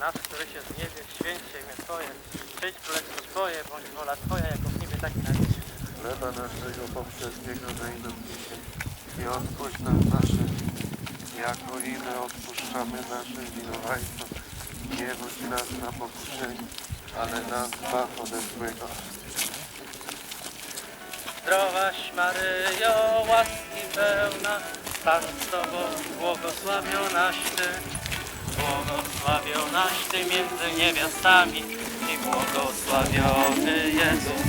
nasz, któryś jest w niebie, święć się imię Twoje, przyjdź królestwo Twoje, bądź wola Twoja, jako w niebie, tak i na ziemi. Chleba naszego poprzedniego daj nam dzisiaj i odpuść nam nasze, jako i my odpuszczamy naszym winowajcom. Nie wódź nas na pokuszenie, ale nas zbaw ode złego. Zdrowaś Maryjo, łaski pełna, Pan z Tobą, błogosławionaś Ty, błogosławionaś Ty między niewiastami i błogosławiony Jezus.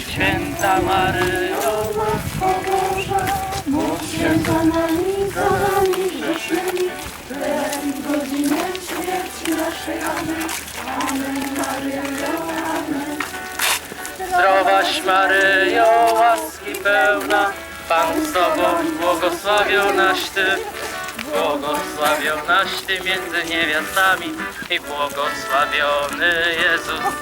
Święta Maryjo, Matko Boża, módl się za nami, za nami grzesznymi, teraz w godzinę śmierci naszej. Amen. Amen, Maryjo, Amen. Zdrowaś Maryjo, łaski pełna, Pan z Tobą, błogosławionaś Ty, błogosławionaś Ty między niewiastami i błogosławiony Jezus.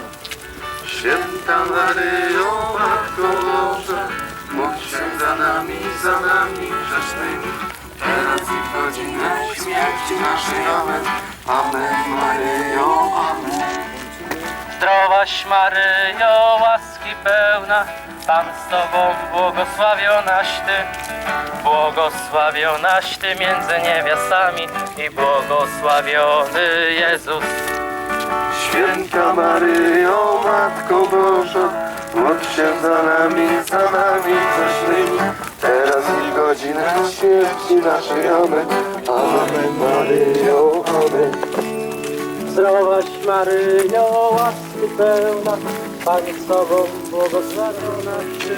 Święta Maryjo, Matko Boża, módl się za nami, za nami grzesznymi, teraz i w godzinę śmierci naszej. Amen. Amen, Maryjo, Amen. Zdrowaś Maryjo, łaski pełna, Pan z Tobą, błogosławionaś Ty, błogosławionaś Ty między niewiastami i błogosławiony Jezus. Święta Maryjo, Matko Boża, módl się za nami, za nami grzesznymi, teraz i w godzinę śmierci naszej. Amen. Amen, Maryjo, Amen. Zdrowaś Maryjo, łaski pełna, Pan z Tobą, błogosławionaś Ty,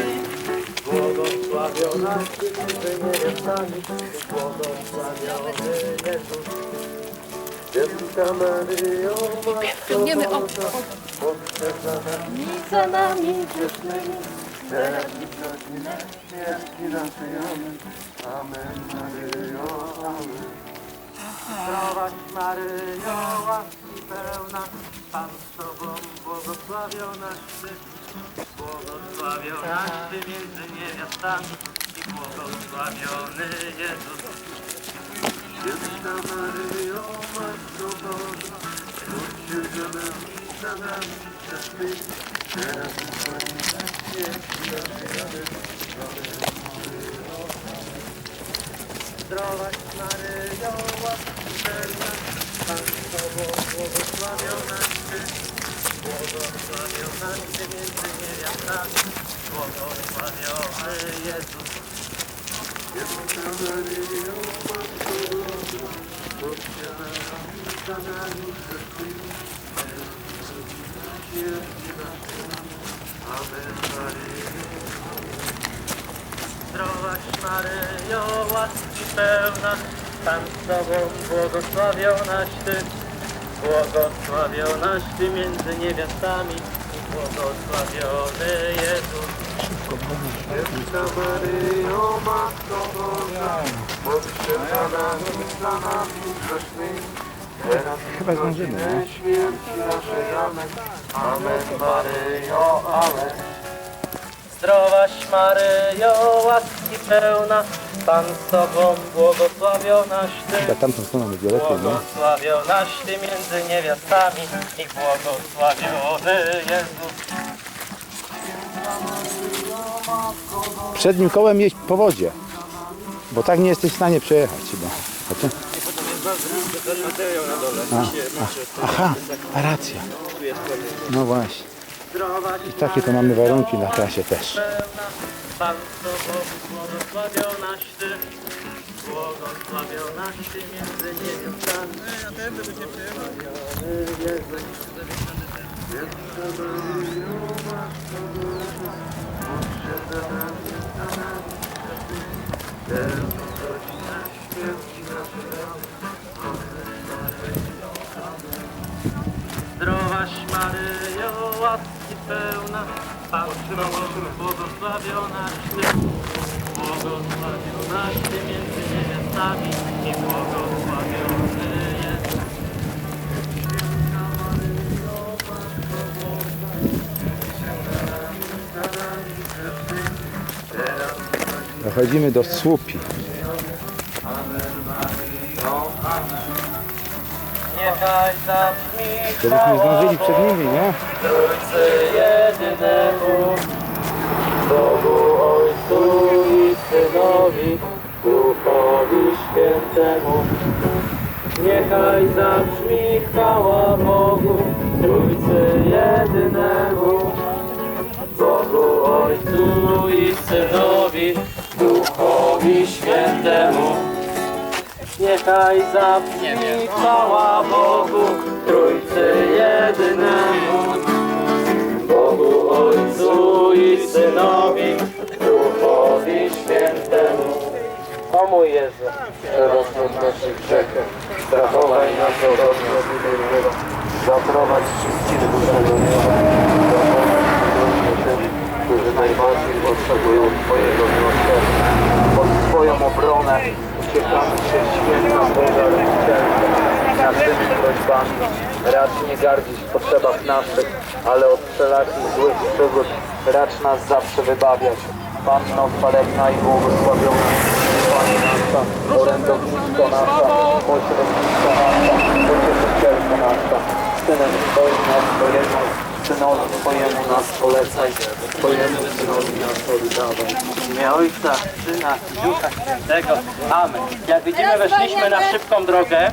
błogosławionaś Ty między niewiastami błogosławiony Jezus. Święta Maryjo, Matko Boża, się za nami, za nami grzesznymi, teraz i w godzinę śmierci naszej. Amen. Amen, Maryjo, Amen. Zdrowaś Maryjo, łaski pełna, Pan z Tobą, błogosławionaś Ty, błogosławionaś Ty między niewiastami i błogosławiony Jezus. Święta Maryjo, Matko Boża, módl się za nami, za nami grzesznymi, teraz i w śmierci naszej. Amen. Zdrowaś Maryjo, łaski pełna, Pan Tobą, błogosławionaś Ty, błogosławionaś Ty między niewiastami, błogosławiony Jezus. Święta Maryjo, Matko Boża, módl się za nami, grzesznymi. Amen, Maryjo. Zdrowaś Maryjo, łaski pełna, Pan z Tobą, błogosławionaś Ty, błogosławionaś Ty między niewiastami i błogosławiony Jezus. Święta Maryjo, Matko Boża, módl się za nami, za nami grzesznymi, teraz i w godzinę śmierci naszej. Amen. Amen, Maryjo, Amen. Zdrowaś Maryjo, łaski pełna, Pan z Tobą, błogosławionaś Ty, Tamtą stroną będzie lepiej, nie? błogosławionaś Ty między niewiastami i błogosławiony Jezus. Przednim kołem jeźdź po wodzie, bo tak nie jesteś w stanie przejechać chyba. A, a, aha, a racja. No właśnie. I takie to mamy warunki na trasie też. pełna, Pan Tobą, błogosławionaś Ty, błogosławionaś Ty między niewiastami. Jezus. Zdrowaś Maryjo, łaski pełna, Tobą, błogosławionaś Ty, błogosławionaś Ty między niewiastami i błogosławiony Jezus. Dochodzimy do słupi. Niechaj zabrzmi Żebyśmy zdążyli przed nimi, nie? Niechaj zabrzmi chwała Bogu, Trójcy jedynemu, Bogu Ojcu i Synowi, Duchowi Świętemu. Niechaj zabrzmi chwała Bogu, Trójcy jedynemu, Bogu Ojcu i Synowi, O mój Jezu, Przebaczmy od naszych grzechów, zachowaj nas od złego, zaprowadź wszystkich do nieba, zaprowadź tym, którzy najbardziej potrzebują Twojego miłosierdzia. Pod Twoją obronę uciekamy się święta Boga nad tymi prośbami. Racz nie gardzić w potrzebach naszych, ale od wszelakich złych przygód racz nas zawsze wybawiać. Panno chwalebna i błogosławiona, Nasza, orędowniczko nasza, pośredniczko nasza, pocieszycielko nasza, Synem Twoim nas Twojemu, Synowi Twojemu nas polecaj, Twojemu Synowi nas oddawaj. w imię Ojca, Syna i Ducha Świętego. Amen. Jak widzimy, weszliśmy na szybką drogę.